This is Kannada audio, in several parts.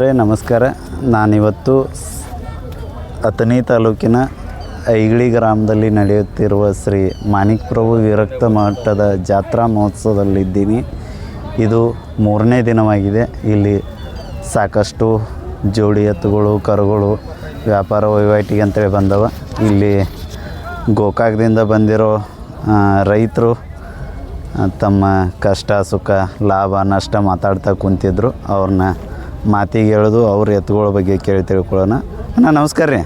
ರೇ, ನಮಸ್ಕಾರ. ನಾನಿವತ್ತು ಅಥಣಿ ತಾಲೂಕಿನ ಐಗಳಿ ಗ್ರಾಮದಲ್ಲಿ ನಡೆಯುತ್ತಿರುವ ಶ್ರೀ ಮಾಣಿಕ್ ಪ್ರಭು ವಿರಕ್ತ ಮಠದ ಜಾತ್ರಾ ಮಹೋತ್ಸವದಲ್ಲಿದ್ದೀನಿ. ಇದು ಮೂರನೇ ದಿನವಾಗಿದೆ. ಇಲ್ಲಿ ಸಾಕಷ್ಟು ಜೋಡಿ ಎತ್ತುಗಳು, ಕರುಗಳು, ವ್ಯಾಪಾರ ವಹಿವಾಟಿಗೆ ಅಂತೇಳಿ ಬಂದವ. ಇಲ್ಲಿ ಗೋಕಾಕದಿಂದ ಬಂದಿರೋ ರೈತರು ತಮ್ಮ ಕಷ್ಟ, ಸುಖ, ಲಾಭ, ನಷ್ಟ ಮಾತಾಡ್ತಾ ಕುಂತಿದ್ರು. ಅವ್ರನ್ನ ಮಾತಿಗೆ ಹೇಳೋದು ಅವ್ರ ಎತ್ತುಗಳ ಬಗ್ಗೆ ಕೇಳಿ ತಿಳ್ಕೊಳ್ಳೋಣ. ಅಣ್ಣ ನಮಸ್ಕಾರ ರೀ.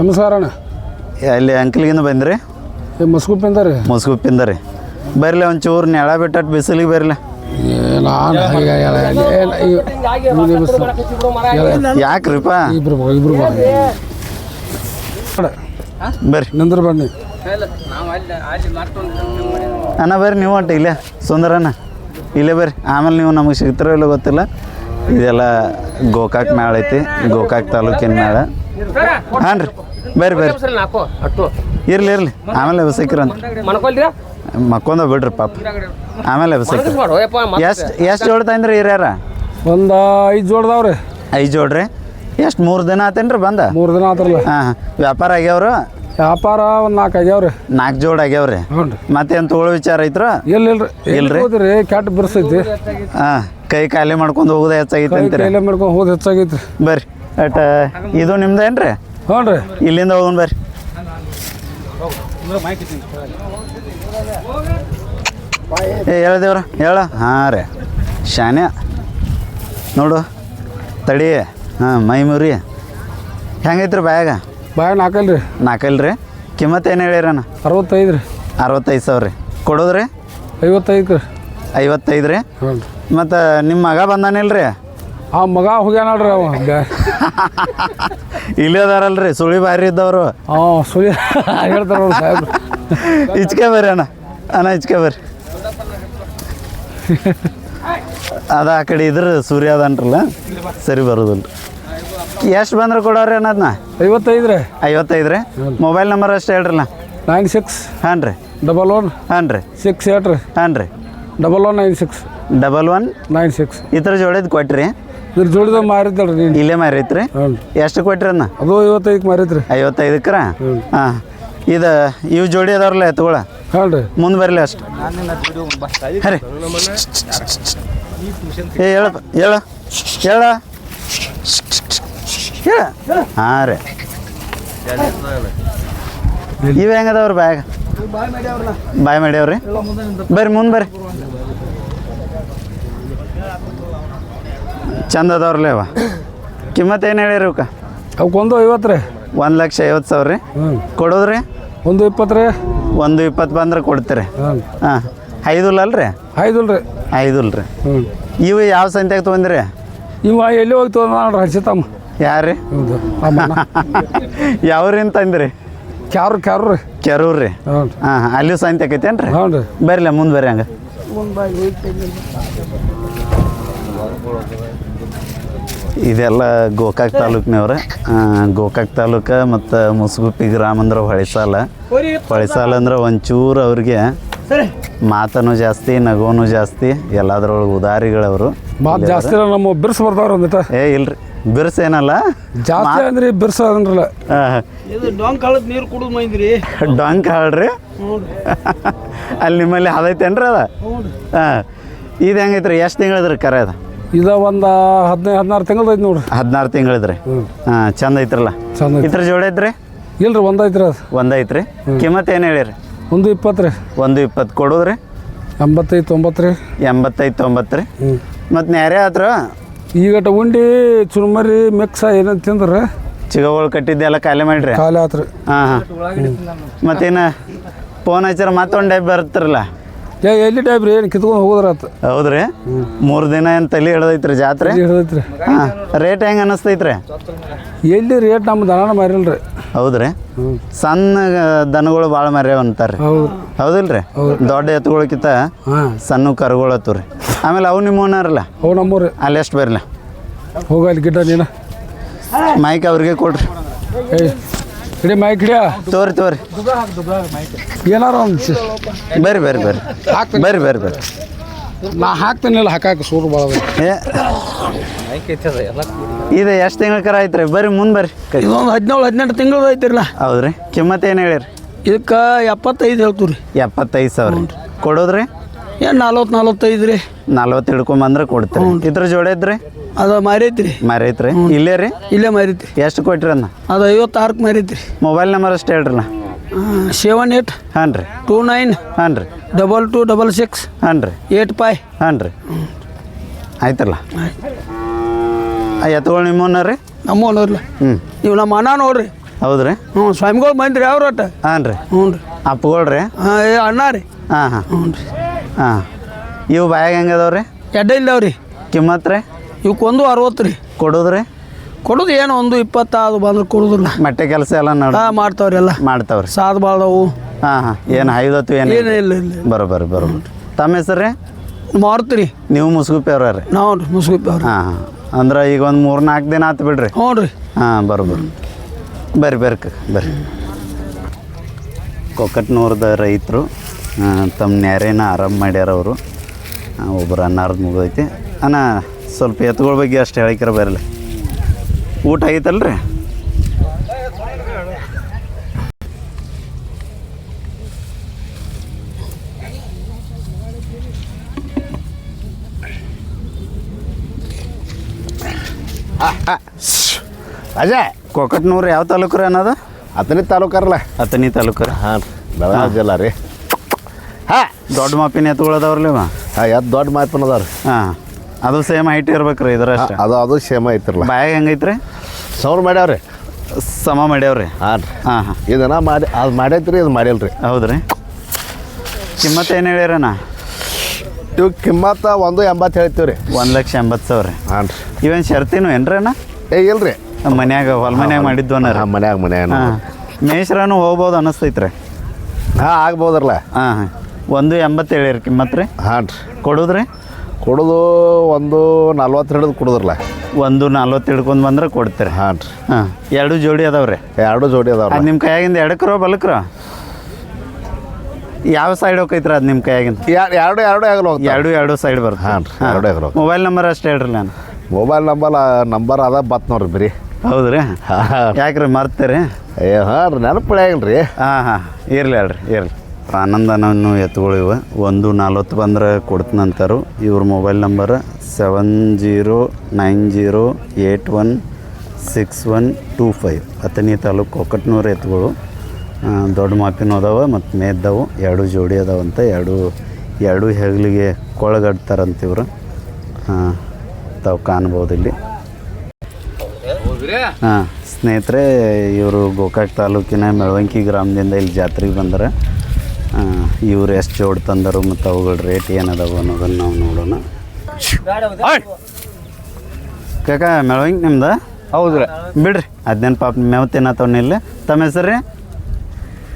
ನಮಸ್ಕಾರ ಅಣ್ಣ. ಅಲ್ಲಿ ಅಂಕಲ್ಗಿಂದ ಬಂದ್ರಿ? ಮಸ್ಗುಪ್ಪಿಂದ ರೀ. ಮುಸ್ಗುಪ್ಪಿಂದ ರೀ. ಬರ್ಲಿ ಒಂಚೂರು ನೆಳ ಬಿಟ್ಟು ಬಿಸಿಲಿಗೆ ಬರ್ಲಿ. ಯಾಕ್ರಿಪ್ಪ? ಇಬ್ರು ಇಬ್ರು ಬರ್ರಿ. ನಂದ್ರ ಬನ್ನಿ ಅಣ್ಣ ಬರ್ರಿ ನೀವು ಒಟ್ಟು ಇಲ್ಲೇ. ಸುಂದರಣ್ಣ ಇಲ್ಲೇ ಬರ್ರಿ. ಆಮೇಲೆ ನೀವು ನಮಗೆ ಸಿಗ್ತಾರೋ ಇಲ್ಲ ಗೊತ್ತಿಲ್ಲ. ಇದೆಲ್ಲ ಗೋಕಾಕ್ ಮೇಳ ಐತಿ ಗೋಕಾಕ್ ತಾಲೂಕಿನ ಮೇಳ ಹಾಂ ರೀ ಬರ್ರಿ ಬರ್ರಿ ನಾಲ್ಕು ಇರ್ಲಿ ಇರ್ಲಿ. ಆಮೇಲೆ ಸಿಕ್ಕಿರಂತ ಮನ್ಕೊಲ್ರಿ ಮಕ್ಕೊಂದ ಬಿಡ್ರಿ ಪಾಪ. ಆಮೇಲೆ ಎಷ್ಟ್ ಎಷ್ಟು ಎಷ್ಟು ಜೋಡ್ ತಂದ್ರಿ ಹಿರಿಯರ? ಒಂದು ಐದು ಜೋಡ್ದಾವ್ರಿ ಐದು ಜೋಡ್ರಿ ಎಷ್ಟು ಮೂರು ದಿನ ಆತೇನ್ರಿ ಬಂದ? ಮೂರು ದಿನ ಆತ್ರಲ್ಲ. ಹಾಂ ವ್ಯಾಪಾರ ಆಗ್ಯಾವ್ರು? ವ್ಯಾಪಾರ ಒಂದು ನಾಲ್ಕು ಆಗ್ಯಾವ್ರಿ. ನಾಲ್ಕು ಜೋಡ್ ಆಗ್ಯಾವ್ರಿ? ಮತ್ತೇನು ತೊಗೊಳ್ಳೋ ವಿಚಾರ ಐತ್ರ? ಇಲ್ಲ ಇಲ್ರಿ? ಇಲ್ರಿ ಕೆಟ್ಟ ಬಿರ್ಸೈತಿ. ಹಾಂ. ಕೈ ಖಾಲಿ ಮಾಡ್ಕೊಂಡು ಹೋಗೋದು ಹೆಚ್ಚಾಗೈತೆ ಅಂತೀರಿ? ಕೈಲೇ ಮಾಡ್ಕೊಂಡು ಹೋದ್ ಹೆಚ್ಚಾಗೈತ್ರಿ. ಬರ್ರಿ ಅಟ್ ಇದು ನಿಮ್ದೇನ್ರಿ ಹ್ಞೂ ರೀ ಇಲ್ಲಿಂದ ಹೋಗೋಣ ಬರ್ರಿ. ಏ ಹೇಳ್ದೇವ್ರ ಹೇಳ. ಹಾಂ ರೀ ಶಾನ್ಯ. ನೋಡು ತಡಿ ಹಾಂ ಮೈ ಮುರಿ. ಹೆಂಗೈತ್ರಿ ಬಾಯಾಗ? ಬಾಯ ನಾಲ್ಕಲ್ರಿ ನಾಲ್ಕಲ್ ರೀ ಕಿಮ್ಮತ್ತು ಏನು ಹೇಳಿರಣ್ಣ? ಅರವತ್ತೈದು ರೀ ಅರವತ್ತೈದು ಸಾವಿರ ರೀ. ಕೊಡೋದ್ರಿ? ಐವತ್ತೈದು ರೀ ಐವತ್ತೈದು ರೀ? ಹ್ಞೂ ರೀ ಮತ್ತು ನಿಮ್ಮ ಮಗ ಬಂದಾನಿಲ್ರಿ? ಆ ಮಗ ಹೋಗ್ಯಾನ ನೋಡ್ರಿ ಅವ. ಇಲ್ಲೇ ಅದಾರಲ್ರಿ ಸುಳಿ ಬಾರಿ ಇದ್ದವರು. ಹಾಂ ಸುಳಿ ಹೇಳ್ತಾರೆ ನೋಡಿ ಸಾಹೇಬ್ರು. ಇಚ್ಕೆ ಬರ್ರಿ ಅಣ್ಣ. ಅಣ್ಣ ಇಚ್ಕೆ ಬರ್ರಿ. ಅದ ಆ ಕಡೆ ಇದ್ರ ಸೂರ್ಯ ಅದನ್ರಲ್ಲ ಸರಿ ಬರೋದಿಲ್ಲ ಎಷ್ಟು ಬಂದ್ರೆ ಕೊಡೋರಿ ಅನ್ನೋದನ್ನ ಐವತ್ತೈದು ರೀ. ಐವತ್ತೈದು ರೀ? ಮೊಬೈಲ್ ನಂಬರ್ ಅಷ್ಟು ಹೇಳ್ರಲ್ಲ? ನೈನ್ ಸಿಕ್ಸ್ ಹಾಂ ರೀ ಡಬಲ್ ಒನ್ ಹಾಂ ರೀ ಸಿಕ್ಸ್ ಏಟ್ ರೀ. ಹಾಂ ರೀ double one nine six double one nine six ಈ ಥರ ಜೋಡಿದ್ ಕೊಟ್ರಿ. ಇದ್ರ ಜೋಡಿದ ಮಾರಿದ್ದಲ್ರಿ ನೀನು. ಇಲ್ಲೇ ಮಾರೈತ್ರಿ? ಹ್ಞೂ ಎಷ್ಟು ಕೊಟ್ರಿ ಅನ್ನ ಅದು ಐವತ್ತೈದಕ್ಕೆ ಮಾರೈತ್ರಿ. ಐವತ್ತೈದಕ್ಕರ ಹಾಂ. ಇದು ಇವು ಜೋಡಿ ಅದಾವ್ರಲ್ಲ ಎತ್ತುಗಳ? ಹಾಂ ರೀ ಮುಂದೆ ಬರಲಿ ಅಷ್ಟು. ಹರಿ. ಏ ಹೇಳಪ್ಪ ಹೇಳ ಹೇಳ. ಹೇಳ. ಹಾಂ ರೀ. ಇವು ಹೆಂಗದವ್ರಿ ಬ್ಯಾಗ್? ಬಾಯ್ ಮಾಡ್ಯಾವ್ರಿ. ಬರ್ರಿ ಮುಂದೆ ಬರ್ರಿ. ಚಂದ ಅದಾವ್ರಲ್ಲ ಅವ. ಕಿಮ್ಮತ್ತು ಏನು ಹೇಳಿರಿ ಅವಕ್ಕ ಅವಕ್ಕೊಂದು ಐವತ್ತು ರೀ. ಒಂದು ಲಕ್ಷ ಐವತ್ತು ಸಾವಿರ ರೀ. ಕೊಡೋದ್ರಿ? ಒಂದು ಇಪ್ಪತ್ತು ರೀ. ಒಂದು ಇಪ್ಪತ್ತು ಬಂದ್ರೆ ಕೊಡ್ತೀರಿ. ಹಾಂ. ಐದುಲ್ ಅಲ್ರಿ ಐದುಲ್ ರೀ. ಐದುಲ್ ರೀ ಇವು ಯಾವ ಸಂತ್ಯಾಗ ತೊಗೊಂಡ್ರಿ ಇವ ಎಲ್ಲಿ ಹೋಗಿ ತೊಗೊಂಡ ನೋಡ್ರಿ ಹರ್ಷಿತಮ್ಮ ಯಾರು ರೀ ಅಮ್ಮನ ಯಾವ್ರಿಂದ ತಂದ್ರಿ? ಕ್ಯಾರು ಕ್ಯಾರು ರೀ. ಕೆರೂರು ರೀ. ಹಾ ಅಲ್ಲಿ ಸಂತೆ ಆಕೈತೇನ್ರಿ ಹ್ಞೂ ರೀ. ಬರ್ಲಿ ಮುಂದೆ ಬರ್ರಿ ಹಂಗೆ. ಇದೆಲ್ಲ ಗೋಕಾಕ್ ತಾಲೂಕಿನವ್ರ. ಗೋಕಾಕ್ ತಾಲೂಕ ಮತ್ತು ಮುಸುಗುಪ್ಪಿ ಗ್ರಾಮ ಅಂದ್ರೆ ಹೊಳೆಸಾಲ. ಹೊಳೆಸಾಲ ಅಂದ್ರೆ ಒಂಚೂರು ಅವ್ರಿಗೆ ಮಾತನು ಜಾಸ್ತಿ ನಗೋನು ಜಾಸ್ತಿ ಎಲ್ಲದ್ರೊಳಗೆ ಉದಾರಿಗಳವರು. ಮಾತು ಜಾಸ್ತಿ ನಮ್ಮ ಬಿರ್ಸ್ ಬರ್ತಾವ್ರಿ ಒಂದಿಟ. ಏ ಇಲ್ರಿ. ಬಿರ್ಸ್ ಏನಲ್ಲ? ಜಾಸ್ತಿ ಅಂದ್ರೆ ಬಿರ್ಸ್ ಅಂದ್ರಲ್ಲ. ಇದು ಡೊಂಕ್ ನೀರು ಕುಡಿದು ಮೈಂದ್ರಿ. ಡೊಂಕ್ ಹಾಳ್ರಿ. ಅಲ್ಲಿ ನಿಮ್ಮಲ್ಲಿ ಅದೈತೇನ್ರಿ ಅದ? ಹಾಂ ಇದು ಹೆಂಗೈತ್ರಿ? ಎಷ್ಟು ತಿಂಗಳದ್ರಿ ಕರೆ ಅದ? ಇದ ಒಂದು ಹದಿನೈದು ಹದಿನಾರು ತಿಂಗಳು ಐತಿ ನೋಡ್ರಿ. ಹದಿನಾರು ತಿಂಗಳದ್ರಿ ಹಾಂ ಚಂದ ಐತ್ರಲ್ಲ? ಚಂದ ಐತಿ ಇದ್ರ ಜೋಡಿ ಐತ್ರಿ? ಇಲ್ರಿ ಒಂದು ಐತ್ರಿ ಅದು. ಒಂದು ಐತ್ರಿ. ಕಿಮ್ಮತ್ತು ಏನು ಹೇಳಿರಿ? ಒಂದು ಇಪ್ಪತ್ತು ರೀ. ಒಂದು ಇಪ್ಪತ್ತು ಕೊಡೋದ್ರಿ? ಎಂಬತ್ತೈದು ತೊಂಬತ್ತು ರೀ. ಎಂಬತ್ತೈದು ತೊಂಬತ್ತು ರೀ? ಹ್ಞೂ ಮತ್ತು ನ್ಯಾರೆ ಆತ್ರ ಈಗಟ ಉಂಡಿ ಚುರುಮರಿ ಮಿಕ್ಸ ಏನಂತ ತಿಂದ್ರೆ? ಚಿಗಗಳು ಕಟ್ಟಿದ್ದೆಲ್ಲ ಖಾಲಿ ಮಾಡಿರಿ? ಖಾಲಿ ಆತ್ರಿ. ಹಾಂ ಹಾಂ. ಮತ್ತೇನು? ಫೋನ್ ಹಚ್ಚಾರ ಮತ್ತೊಂದು ಡೈಬ್ ಬರ್ತಿರಲ್ಲ ಏ ಎಲ್ಲಿ ಟೈಪ್ ರೀ? ಏನು ಕಿತ್ಕೊಂಡು ಹೋಗೋದ್ರ ಆತು? ಹೌದ್ರಿ? ಮೂರು ದಿನ ಏನು ತಲೆ ಹಿಡ್ದೈತ್ರಿ ಜಾತ್ರೆ? ಹಿಡ್ದೈತ್ರಿ ಹಾಂ ರೇಟ್ ಹೆಂಗೆ ಅನ್ನಿಸ್ತೈತ್ರಿ ಎಲ್ಲಿ ರೇಟ್ ನಮ್ಮ ದನ ಮಾರಿಲ್ರಿ. ಹೌದ್ರಿ? ಸಣ್ಣ ದನಗಳು ಭಾಳ ಮರ್ಯಾವ ಅಂತಾರೆ ಹೌದು. ಹೌದಿಲ್ರಿ? ದೊಡ್ಡ ಎತ್ತುಗಳಕ್ಕಿಂತ ಸಣ್ಣ ಕರುಗಳು ಹತ್ತು ರೀ ಆಮೇಲೆ ಅವು ನಿಮ್ಮ ಓನಾರಲ್ಲ ಅವು ನಮ್ಮೂರಿ. ಅಲ್ಲಿ ಎಷ್ಟು ಬರಲ್ಲ ಹೋಗಲ್ಲಿ ಗಿಡ ನೀನು. ಮೈಕ್ ಅವ್ರಿಗೆ ಕೊಡ್ರಿ. ಇಡೀ ಮೈಕ್ ಹಿಡಿಯ ತೋರಿ ತೋರಿ. ಏನಾರ ಒಂದು ಬರ್ರಿ ಬರ್ರಿ ಬರ್ರಿ. ಬರ್ರಿ ಬರ್ರಿ ಬರ್ರಿ. ನಾ ಹಾಕ್ತೀನಿಲ್ಲ ಹಾಕಾಕ ಸೂರು ಭಾಳ ಏ ಇದು ಎಷ್ಟು ತಿಂಗಳ ಕರ ಐತ್ರಿ ಬರ್ರಿ ಮುಂದೆ ಬರ್ರಿ. ಕೈ. ಇದೊಂದು ಹದಿನೇಳು ಹದಿನೆಂಟು ತಿಂಗಳು ಐತಿರಲ್ಲ. ಹೌದ್ರಿ. ಕಿಮ್ಮತ್ ಏನು ಹೇಳಿರಿ? ಇದಕ್ಕೆ ಎಪ್ಪತ್ತೈದು ಹೇಳ್ತೀವಿ ರೀ ಎಪ್ಪತ್ತೈದು ಸಾವಿರ. ಕೊಡೋದ್ರಿ? ಏನು ನಲ್ವತ್ತು ನಲ್ವತ್ತೈದು ರೀ. ನಲ್ವತ್ತು ಹಿಡ್ಕೊಂಬಂದ್ರೆ ಕೊಡ್ತೀರಿ. ಇದ್ರ ಜೋಡಿ ಐತ್ರಿ ಅದು ಮಾರೈತಿ ರೀ. ಮಾರೈತ್ರಿ ಇಲ್ಲೇ ರೀ? ಇಲ್ಲೇ ಮಾರೈತಿ ಎಷ್ಟು ಕೊಟ್ಟಿರಿ ಅನ್ನ ಅದು ಐವತ್ತಾರಕ್ಕೆ ಮಾರೈತಿ ರೀ ಮೊಬೈಲ್ ನಂಬರ್ ಅಷ್ಟು ನಾ ಸೆವೆನ್ ಏಟ್ ಹಾಂ ರೀ. ಟೂ ನೈನ್ ಹಾಂ ರೀ. ಡಬಲ್ ಟು ಡಬಲ್ ಸಿಕ್ಸ್ ಹಾಂ ರೀ. ಏಟ್ ಫೈ ಹಾಂ ರೀ. ಆಯ್ತಲ್ಲ? ಆ ಎತ್ತುಗಳು ನಿಮ್ಮನ್ನ ರೀ. ನಮ್ಮ ಹ್ಞೂ. ನೀವು ನಮ್ಮ ಅಣ್ಣ ನೋಡ್ರಿ ಹೌದ್ರಿ ಹ್ಞೂ ಸ್ವಾಮಿಗಳು ಬಂದ್ರಿ ಅವ್ರ ಒಟ್ಟು? ಹಾಂ ರೀ. ಹ್ಞೂ ರೀ. ಅಪ್ಪಗಳ್ರಿ. ಹಾಂ ಅಣ್ಣ ರೀ. ಹಾಂ ಹಾಂ. ಹ್ಞೂ ರೀ. ಹಾಂ. ಇವು ಬಾಯಾಗ ಹೆಂಗೆ ಅದಾವ ರೀ? ಎಡ್ಡ ಇಲ್ಲವ್ರಿ ಕಿಮ್ಮತ್ತು ರೀ? ಇವಕ್ಕೊಂದು ಅರವತ್ತು ರೀ. ಕೊಡೋದ್ರಿ ಕೊಡೋದು ಏನು ಒಂದು ಇಪ್ಪತ್ತಾರು ಬಂದ್ರೆ ಕೊಡೋದಿಲ್ಲ ಮಟ್ಟೆ ಕೆಲಸ ಎಲ್ಲ ನೋಡಿ ಹಾಂ ಮಾಡ್ತಾವ್ರಿ ಎಲ್ಲ. ಮಾಡ್ತಾವ್ರಿ ಸಾದ್ ಬಾಳ್ದವು ಹಾಂ ಹಾಂ. ಏನು ಐದತ್ತು ಏನು ಏನು ಇಲ್ಲ ಇಲ್ಲ ಬರೋಬ್ಬರಿ ಬರೋಬ್ಬರಿ ತಮ್ಮ ಹೆಸರು ರೀ? ನೀವು ಮುಸುಗುಪ್ಪಿಯವ್ರ ರೀ? ನಾವು ರೀ ಮುಸ್ಗುಪ್ಪಿ ಅವ್ರಿ. ಹಾಂ ಹಾಂ. ಅಂದ್ರೆ ಈಗ ಒಂದು ಮೂರು ನಾಲ್ಕು ದಿನ ಆತು ಬಿಡ್ರಿ. ಹ್ಞೂ ರೀ. ಹಾಂ ಬರೋಬ್ಬರಿ ಬರ್ರಿ ಬರ್ರಿ ಬರ್ರಿ. ಕೊಕ್ಕಟ್ನೂರದ ರೈತರು ತಮ್ಮ ನ್ಯಾರೇನ ಆರಾಮ್ ಮಾಡ್ಯಾರ ಅವರು. ಒಬ್ಬರು ಅನ್ನಾರ್ದು ಮುಗಿದೈತಿ. ಅಣ್ಣ ಸ್ವಲ್ಪ ಎತ್ತುಗಳ ಬಗ್ಗೆ ಅಷ್ಟು ಹೇಳಿಕ್ರ ಬರಲಿ ಊಟ ಆಗೈತಲ್ರಿ? ಅಜಯ್ ಕೊಕಟ್ನೂರು ಯಾವ ತಾಲೂಕು ರೀ ಅನ್ನೋದು ಅತನಿ ತಾಲೂಕರಲ್ಲ ಅತನಿ ತಾಲೂಕು ರೀ ಹಾಂ ಬೆಳಗಾವಿ ಜಿಲ್ಲಾ ರೀ ದೊಡ್ಡ ಮಾಪಿನ ಎತ್ತುಗಳು ಅದಾವ್ರಲ್ಲ ಇವ? ಹಾಂ ಎತ್ತು ದೊಡ್ಡ ಮಾತನ ಅದಾರ ಹಾಂ ಅದು ಸೇಮ್ ಹೈಟ್ ಇರ್ಬೇಕು ರೀ ಇದ್ರಷ್ಟೇ ಅದು ಅದು ಸೇಮ್ ಐತ್ರಲ್ಲ ಬಾಯಾಗ ಹೆಂಗೈತ್ರಿ ಸೌರ್ ಮಾಡ್ಯಾವ್ರಿ ಸಮ ಮಾಡ್ಯಾವ್ರಿ ಹಾಂ ರೀ. ಹಾಂ ಹಾಂ. ಇದನ್ನ ಮಾಡಿ ಅದು ಮಾಡೈತ್ರಿ ಇದು ಮಾಡಿಲ್ರಿ ಹೌದ್ರಿ ಕಿಮ್ಮತ್ತು ಏನು ಹೇಳ್ಯಾರಣ್ಣ ಇವು ಕಿಮ್ಮತ್ತ ಒಂದು ಎಂಬತ್ತು ಹೇಳ್ತೀವಿ ರೀ. ಒಂದು ಲಕ್ಷ ಎಂಬತ್ತು ಸಾವಿರ. ರೀ ಹಾಂ ರೀ. ಇವೇನು ಶರ್ತಿನೂ ಏನ್ರಿ ಅಣ್ಣ? ಏ ಇಲ್ರಿ. ಮನ್ಯಾಗ ಹೊಲ ಮನ್ಯಾಗ ಮಾಡಿದ್ವನ ಅನ್ನ ಹಾಂ ಮನ್ಯಾಗ ಮನ್ಯಾಗ ಹಾಂ. ಮೇಷ್ರನು ಹೋಗ್ಬೋದು ಅನ್ನಿಸ್ತೈತ್ರಿ. ಹಾಂ ಆಗ್ಬೋದ್ರಲ್ಲ. ಹಾಂ ಹಾಂ. ಒಂದು ಎಂಬತ್ತೇಳು ಹೇಳಿರಿ ಕಿಮ್ಮತ್ತು ರೀ. ಹಾಂ ರೀ. ಕೊಡೋದ್ರಿ? ಕೊಡೋದು ಒಂದು ನಲ್ವತ್ತು ಹಿಡಿದು ಕೊಡೋದ್ರಲ್ಲ. ಒಂದು ನಲ್ವತ್ತು ಹಿಡ್ಕೊಂಡು ಬಂದ್ರೆ ಕೊಡ್ತೀರಿ. ಹಾಂ ರೀ. ಹಾಂ ಎರಡು ಜೋಡಿ ಅದಾವ್ರಿ. ಎರಡು ಜೋಡಿ ಅದಾವೆ ಅದು ನಿಮ್ಮ ಕೈಯಾಗಿಂದ ಎಡಕ್ರೋ ಬಲಕ್ರ? ಯಾವ ಸೈಡ್ ಹೋಗೈತ್ರಿ ಅದು ನಿಮ್ಮ ಕೈಯಾಗಿಂದ? ಎರಡು ಎರಡು ಆಗಲ್ಲ ಹೋಗ್ತಾರೆ ಎರಡು ಎರಡು ಸೈಡ್ ಬರುತ್ತೆ. ಹಾಂ ರೀ ಎರಡು ಆಗಲು ಮೊಬೈಲ್ ನಂಬರ್ ಅಷ್ಟೇ ಹೇಳ್ರಿ ನಾನು. ಮೊಬೈಲ್ ನಂಬರ್ ನಂಬರ್ ಅದ ಬತ್ ನೋಡ್ರಿ ಬರೀ ಹೌದ್ರಿ? ಯಾಕ್ರಿ ಮರ್ತೀರಿ ಏ ಹಾಂ ರೀ ನೆನಪು ರೀ. ಹಾಂ ಹಾಂ ಇರಲಿ ಹೇಳ್ರಿ ಇರಲಿ. ಆನಂದನನ್ನು ಎತ್ತುಗಳಿವ ಒಂದು ನಲ್ವತ್ತು ಬಂದ್ರೆ ಕೊಡ್ತೀನಂತಾರು ಇವ್ರ mobile number seven zero nine zero eight one six one two five ಹತ್ತನೇ ತಾಲೂಕು ಕೊಕ್ಕಟ್ನೂರು ಎತ್ತುಗಳು. ದೊಡ್ಡ ಮಾಪಿನ ಅದಾವ ಮತ್ತು ಮೇದ್ದವು ಎರಡು ಜೋಡಿ ಅದಾವಂತ ಎರಡು ಎರಡು ಹೆಗಲಿಗೆ ಕೊಳಗಡ್ತಾರಂತ ಇವರು. ತಾವು ಕಾಣ್ಬೋದು ಇಲ್ಲಿ. ಹಾಂ ಸ್ನೇಹಿತರೆ ಇವರು ಗೋಕಾಕ್ ತಾಲೂಕಿನ ಮೆಳವಂಕಿ ಗ್ರಾಮದಿಂದ ಇಲ್ಲಿ ಜಾತ್ರೆಗೆ ಬಂದರೆ. ಇವ್ರು ಎಷ್ಟು ಜೋಡ್ ತಂದರು ಮತ್ತು ಅವುಗಳ ರೇಟ್ ಏನದಾವು ಅನ್ನೋದನ್ನು ನಾವು ನೋಡೋಣ. ಕಾಕ ಮೆಳವಿಂಗ್ ನಿಮ್ದು? ರೀ. ಬಿಡ್ರಿ ಹದಿನೆಂಟು ಪಾಪ ಮೇವು ತಿನ್ನತ್ತವ್ ಇಲ್ಲಿ? ತಮ್ಮ ಹೆಸರು ರೀ?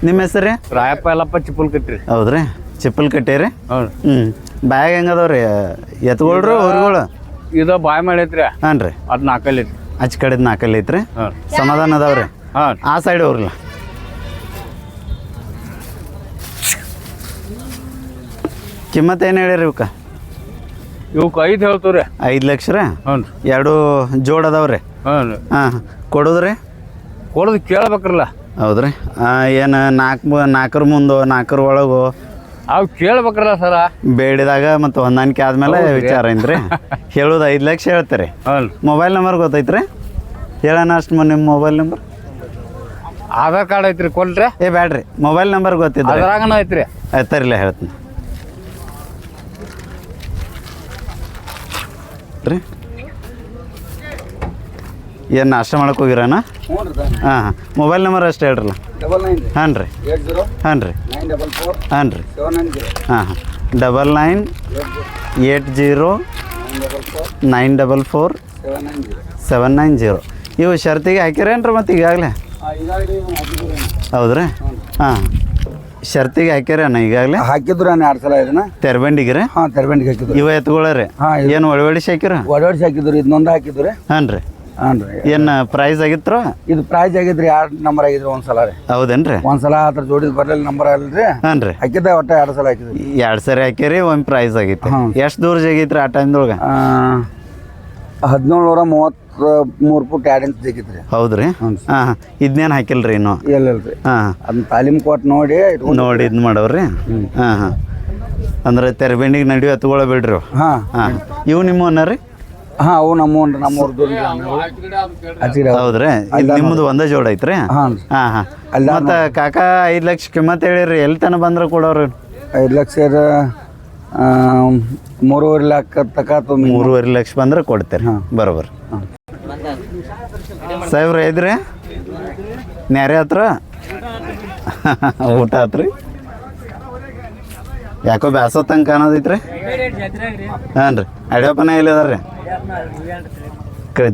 ನಿಮ್ಮ ಹೆಸರು ರೀ? ರಾಯಪ್ಪ ಎಲ್ಲಪ್ಪ ಚಿಪ್ಪಲ್ ಹೌದು ಹೌದ್ರಿ ಚಿಪ್ಪಲ್ ಕಟ್ಟಿರಿ ಹ್ಞೂ ಬ್ಯಾಗ್ ಹೆಂಗದವ್ರಿ ಎತ್ಕೊಳ್ರಿ ಹೊರಗಳು? ಇದು ಬಾಯ್ ಮಾಡೈತ್ರಿ ಹಾಂ ರೀ ಅದು ನಾಲ್ಕಲ್ಲಿ ಐತಿ ಆಚೆ ಕಡೆದು ನಾಲ್ಕಲ್ಲಿ ಐತ್ರಿ? ಸಮಾಧಾನ ಅದಾವ್ರಿ? ಹಾಂ ಆ ಸೈಡ್ ಹೋಗ್ರಲ್ಲ. ಕಿಮ್ಮತ್ತು ಏನು ಹೇಳಿರಿ ಇವಕ್ಕೆ? ಇವಕ್ಕೆ ಐದು ಹೇಳ್ತೀವಿ ಐದು ಲಕ್ಷ ರೀ ಹ್ಞೂ ರೀ ಎರಡು ಜೋಡ್ ಅದಾವ್ರಿ? ಹ್ಞೂ ರೀ ಹಾಂ. ಕೊಡೋದ್ರಿ? ಕೊಡೋದು ಕೇಳ್ಬೇಕ್ರಲ್ಲ. ಹೌದ್ರಿ. ಏನು ನಾಲ್ಕು ನಾಲ್ಕರ ಮುಂದೆ ನಾಲ್ಕರ ಒಳಗು? ಅವು ಕೇಳ್ಬೇಕ್ರಲ್ಲ ಸರ. ಬೇಡಿದಾಗ ಮತ್ತು ಹೊಂದಾಣಿಕೆ ಆದಮೇಲೆ ವಿಚಾರ ಏನ್ರಿ ಹೇಳೋದು ಐದು ಲಕ್ಷ ಹೇಳ್ತೀರಿ. ಹ್ಞೂ ಮೊಬೈಲ್ ನಂಬರ್ ಗೊತ್ತೈತ್ರಿ? ಹೇಳೋಣ ಅಷ್ಟು ನಿಮ್ಮ ಮೊಬೈಲ್ ನಂಬರ್ ಆಧಾರ್ ಕಾರ್ಡ್ ಐತ್ರಿ ಕೊಲ್ರಿ ಏ ಬ್ಯಾಡ್ರಿ. ಮೊಬೈಲ್ ನಂಬರ್ ಗೊತ್ತಿದ್ರೆ. ಅದ್ರಾಗನ ಐತ್ರಿ. ಆಯ್ತಾರಿಲ್ಲ ಹೇಳ್ತೀನಿ. ರೀ? ಏನು ನಾಷ್ಟ ಮಾಡಕ್ಕೆ ಹೋಗಿರಾನ ಹಾಂ ಹಾಂ. ಮೊಬೈಲ್ ನಂಬರ್ ಅಷ್ಟು ಹೇಳ್ರಲ್ಲ. ಹಾಂ ರೀ. ಹಾಂ ರೀ ಹಾಂ ರೀ ಹಾಂ ಹಾಂ. Double nine eight zero. Nine double four seven nine zero. ಇವು ಶರ್ತಿಗೆ ಹಾಕಿರೇನ್ರಿ ಮತ್ತು ಈಗಾಗಲೇ? ಈಗಾಗಲೇ ಹೌದ್ರಿ? ಹಾಂ. ಶರ್ತಿಗೆ ಹಾಕ್ಯಾರ ಈಗಾಗಲೇ? ಹಾಕಿದ್ರು ನಾನು ಎರಡು ಸಲ ಇದನ್ನ. ತೆರಬಂಡಿಗೆ ಹಾ ತೆರಬೆಂಡಿಗೆ ಹಾಕಿದ್ರು. ಇವ ಎತ್ಕೊಳ್ಳ್ರಿ ಹಾಂ ಏನು ಒಳವಡಿಸಿ ಹಾಕಿರ ಒಡಾಡಿಸಿ ಹಾಕಿದ್ರು ಇದನ್ನೊಂದು ಹಾಕಿದ್ರು ಹಾನ್ ರೀ. ಹಾಂ ರೀ. ಏನು ಪ್ರೈಸ್ ಆಗಿತ್ರ? ಇದು ಪ್ರೈಸ್ ಆಗಿದ್ರಿ ಎರಡು ನಂಬರ್ ಆಗಿದ್ರಿ ಒಂದು ಸಲ ರೀ. ಹೌದೇನ್ರಿ ಒಂದು ಸಲ ಅದ್ರ ಜೋಡಿ ಬರಲಿಲ್ಲ ನಂಬರ್ ಅಲ್ರಿ ಹಾಂ ರೀ. ಹಾಕಿದ್ದೆ ಒಟ್ಟು ಎರಡು ಸಲ ಹಾಕಿದ್ರಿ ಎರಡು ಸರಿ ಹಾಕಿರಿ ಒಂದು ಪ್ರೈಸ್ ಆಗೈತಿ. ಎಷ್ಟು ದೂರ ಜಗೈತ್ರಿ ಆ ಟೈಮ್ದೊಳಗೆ ಹದಿನೇಳು ನೂರ ಮೂವತ್ತು ಮೂರು ಫುಟ್ ಎರಡು ಇಂಚ್ ರೀ ಹೌದ್ರಿ? ಹಾಂ ಹಾಂ. ಇದನ್ನೇನು ಹಾಕಿಲ್ರಿ ಇನ್ನು? ಇಲ್ಲ ರೀ ಹಾಂ. ಅದನ್ನ ತಾಲೀಮ್ ಕೊಟ್ಟು ನೋಡಿ ಇಟ್ಕೊಂಡು ನೋಡಿ ಇದು ಮಾಡವ್ರಿ? ಹಾಂ ಹಾಂ. ಅಂದ್ರೆ ತೆರಬೆಂಡಿಗೆ ನಡಿ ಎತ್ತುಗಳ ಬಿಡ್ರಿ ಅವು. ಹಾಂ. ಹಾಂ. ಇವು ನಿಮ್ಮ ರೀ? ಹಾಂ ಅವು ನಮ್ಮ ನಮ್ಮೂರ್ದು ಹಚ್ಚಿಡ ಹೌದ್ರಿ? ಇದು ನಿಮ್ಮದು ಒಂದೇ ಜೋಡ ಐತ್ರಿ? ಹಾಂ ಹಾಂ ಹಾಂ. ಅಲ್ಲ ಮತ್ತು ಕಾಕ ಐದು ಲಕ್ಷ ಕಿಮ್ಮತ್ ಹೇಳಿರಿ ಎಲ್ಲಿ ತನಕ ಬಂದ್ರೆ ಕೊಡೋರು? ಐದು ಲಕ್ಷ ಮೂರುವರೆ ಲಕ್ಷ ತಕ ತುಂಬ ಮೂರುವರೆ ಲಕ್ಷ ಬಂದ್ರೆ ಕೊಡ್ತೀರಿ. ಬರೋಬರ್. ಸಾಹೇಬ್ರ ಇದ್ರಿ ನ್ಯಾರೆ ಹತ್ರ? ಊಟ ಆತ್ರಿ ಯಾಕೋ ಬ್ಯಾಸೋ ತನಕ ಅನ್ನೋದೈತ್ರಿ ಹಾಂ ರೀ. ಅಡಿಯಪ್ಪನ ಎಲ್ಲಿ ಅದಾರ ರೀ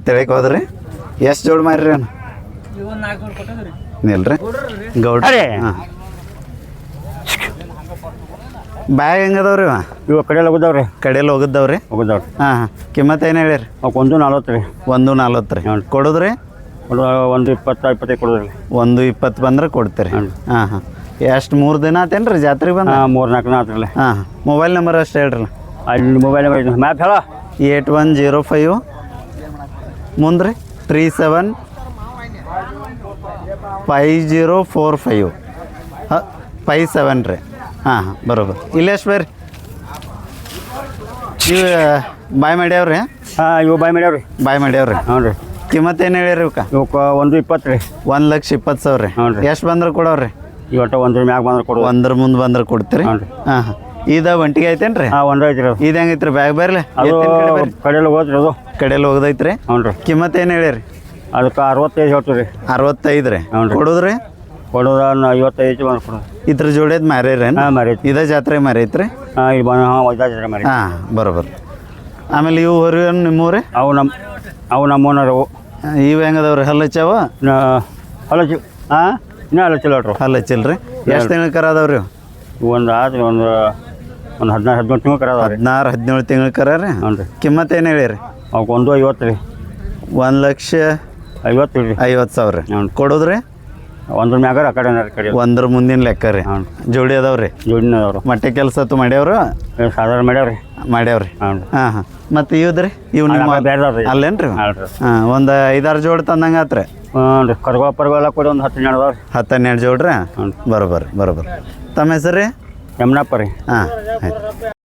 ತೆಳಕ್ ಹೋದ್ರಿ? ಎಷ್ಟು ಜೋಡ್ ಮಾರಿ ಅಣ್ಣ ಇಲ್ರಿ ಗೌಡ್ರಿ. ಹಾಂ. ಬ್ಯಾಗ್ ಹೆಂಗದವ್ರಿ ಇವ? ಇವು ಕಡೆ ಹೋಗಿದ್ದಾವ್ರಿ. ಕಡೆಯಲ್ಲಿ ಹೋಗಿದ್ದವ್ರಿ? ಹೋಗಿದ್ದಾವ್ರಿ. ಹಾಂ ಹಾಂ. ಕಿಮ್ಮತ್ ಏನು ಹೇಳಿರಿ ಅವಕ್ಕೆ ಒಂದು ನಲ್ವತ್ತು ರೀ. ಒಂದು ನಲ್ವತ್ತು ರೀ. ಕೊಡುದ್ರಿ? ಒಂದು ಒಂದು ಇಪ್ಪತ್ತು ಇಪ್ಪತ್ತೈದು ಕೊಡೋದ್ರಿ. ಒಂದು ಇಪ್ಪತ್ತು ಬಂದ್ರೆ ಕೊಡ್ತೀರಿ. ಹಾಂ ಹಾಂ. ಎಷ್ಟು ಮೂರು ದಿನ ಆತೇನು ರೀ ಜಾತ್ರೆ ಬಂದ? ಹಾಂ ಮೂರು ನಾಲ್ಕು ದಿನ ಆತ್ರಲ್ಲ ಹಾಂ ಮೊಬೈಲ್ ನಂಬರ್ ಅಷ್ಟು ಹೇಳ್ರಲ್ಲ ಅಲ್ಲಿ. ಮೊಬೈಲ್ ನಂಬರ್ ಮ್ಯಾಪ್ ಹೇಳ? Eight one zero five. ಮುಂದ್ರಿ? Three seven. Five zero four five. ಹಾಂ ಫೈ ಸೆವೆನ್ ರೀ. ಹಾಂ ಹಾಂ ಬರೋಬರ್ ಇಲ್ಲೆಷ್ಟು ಬೇರೆ? ಇವು ಬಾಯ್ ಮಾಡ್ಯಾವ್ರಿ ಹಾಂ ಇವು ಬಾಯ್ ಮಾಡ್ಯಾವ್ರಿ ಬಾಯ್ ಮಾಡ್ಯಾವ್ರಿ ಹ್ಞೂ ರೀ ಕಿಮ್ಮತ್ ಏನು ಹೇಳಿರಿ ಇವಕ್ಕೆ? ಇವಕ್ಕೆ ಒಂದು ಇಪ್ಪತ್ತು ರೀ. ಒಂದು ಲಕ್ಷ ಇಪ್ಪತ್ತು ಸಾವಿರ. ರೀ ಹ್ಞೂ ರೀ. ಎಷ್ಟು ಬಂದ್ರೆ ಕೊಡೋರಿ ಇವತ್ತು ಒಂದ್ರ ಮ್ಯಾಗ ಬಂದ್ರೆ ಕೊಡೋ. ಒಂದ್ರ ಮುಂದೆ ಬಂದ್ರೆ ಕೊಡ್ತೀರಿ? ಹ್ಞೂ ರೀ. ಹಾಂ ಹಾಂ. ಇದು ಒಂಟಿಗೆ ಐತೇನು ರೀ ಹಾಂ ಒಂದು ಐತಿ ರೀ ಇದು ಇದು ಹೆಂಗೈತ್ರಿ? ಬ್ಯಾಗ್ ಬೇರೆ ಅದು ಕಡೆಯಲ್ಲಿ ಹೋದ್ರಿ ಅದು. ಕಡೆಯಲ್ಲಿ ಹೋಗದೈತ್ರಿ? ಹ್ಞೂ ರೀ ಕಿಮ್ಮತ್ ಏನು ಹೇಳಿರಿ? ಅದಕ್ಕೆ ಅರವತ್ತೈದು ಹೇಳ್ತೀವಿ ರೀ ಅರವತ್ತೈದು ರೀ ಹ್ಞೂ ರೀ. ಕೊಡುದ್ರಿ? ಕೊಡೋದ ಐವತ್ತೈದು ಬಂದು ಕೊಡೋದು. ಇದ್ರ ಜೋಡಿಯದ್ ಮಾರೇರೇನು ಹಾಂ ಮರಿ ಇದೇ ಜಾತ್ರೆ ಮಾರೈತ್ರಿ ಹಾಂ ಇಲ್ಲಿ ಬಂದು ಹಾಂ ಜಾತ್ರೆ ಮರಿ ಹಾಂ ಬರೋಬರ್. ಆಮೇಲೆ ಇವು ಹೊರ ನಿಮ್ಮೂರಿ ಅವು ನಮ್ಮ ಅವು ನಮ್ಮೋನರು ಅವು. ಇವು ಹೆಂಗದವ್ರಿ? ಹಲ್ಲು ಹಚ್ಚಾವ ಅಲ್ಲ ಚಿ ಹಾಂ ಇನ್ನೂ ಅಲ್ಲ ಚಲೋ ರೀ ಹಲ್ಲು ಹಚ್ಚಿಲ್ರಿ ಎಷ್ಟು ತಿಂಗಳ ಕರ ಅದಾವ್ರಿ? ಒಂದು ಆದ್ರಿ ಒಂದು ಒಂದು ಹದಿನಾರು ಹದಿನೇಳು ತಿಂಗಳು ಕರ ಅದಾವ ರೀ ಹದಿನಾರು ಹದಿನೇಳು ತಿಂಗಳ ಕರ ರೀ ಹ್ಞೂ ರೀ. ಕಿಮ್ಮತ್ ಏನು ಹೇಳಿರಿ? ಅವಕ್ಕೆ ಒಂದು ಐವತ್ತು ರೀ. ಒಂದು ಲಕ್ಷ ಐವತ್ತು ರೀ. ಐವತ್ತು ಸಾವಿರ. ರೀ. ಹ್ಞೂ ಕೊಡುದ್ರಿ? ಒಂದ್ರ ಮ್ಯಾಗ ಆ ಕಡೆ ಆ ಕಡೆ ಒಂದ್ರ ಮುಂದಿನ ಲೆಕ್ಕ ರೀ. ಹ್ಞೂ. ಜೋಡಿ ಅದಾವ್ರಿ ಜೋಡಿನ ಅದಾವ್ರು ಮಟ್ಟೆ ಕೆಲಸ ತು ಮಾಡ್ಯಾವ್ರು? ಸಾಧಾರಣ ಮಾಡ್ಯಾವ್ರಿ ಮಾಡ್ಯಾವ್ರಿ ರೀ. ಹಾಂ ಹಾಂ. ಮತ್ತು ಇವ್ದ್ರಿ ಇವು ನಿಮ್ಮ ಬೇರೆ ಅಲ್ಲೇನ್ರಿ? ಹಾಂ ಹಾಂ ಒಂದು ಐದಾರು ಜೋಡಿ ತಂದಂಗೆ ಆತ್ರಿ. ಹ್ಞೂ ರೀ. ಕರ್ಗೋ ಪರ್ಗೋ ಎಲ್ಲ ಕೊಡಿ ಒಂದು ಹತ್ತು ಹನ್ನೆರಡು ಅದಾವ್ರಿ ಹತ್ತು ಹನ್ನೆರಡು ಜೋಡ್ರಿ? ಹ್ಞೂ ಬರೋಬರ್ ಬರೋಬರ್. ತಮ್ಮ ಹೆಸರು ರೀ? ಯಮನಪ್ಪ ರೀ. ಹಾಂ ಆಯ್ತು.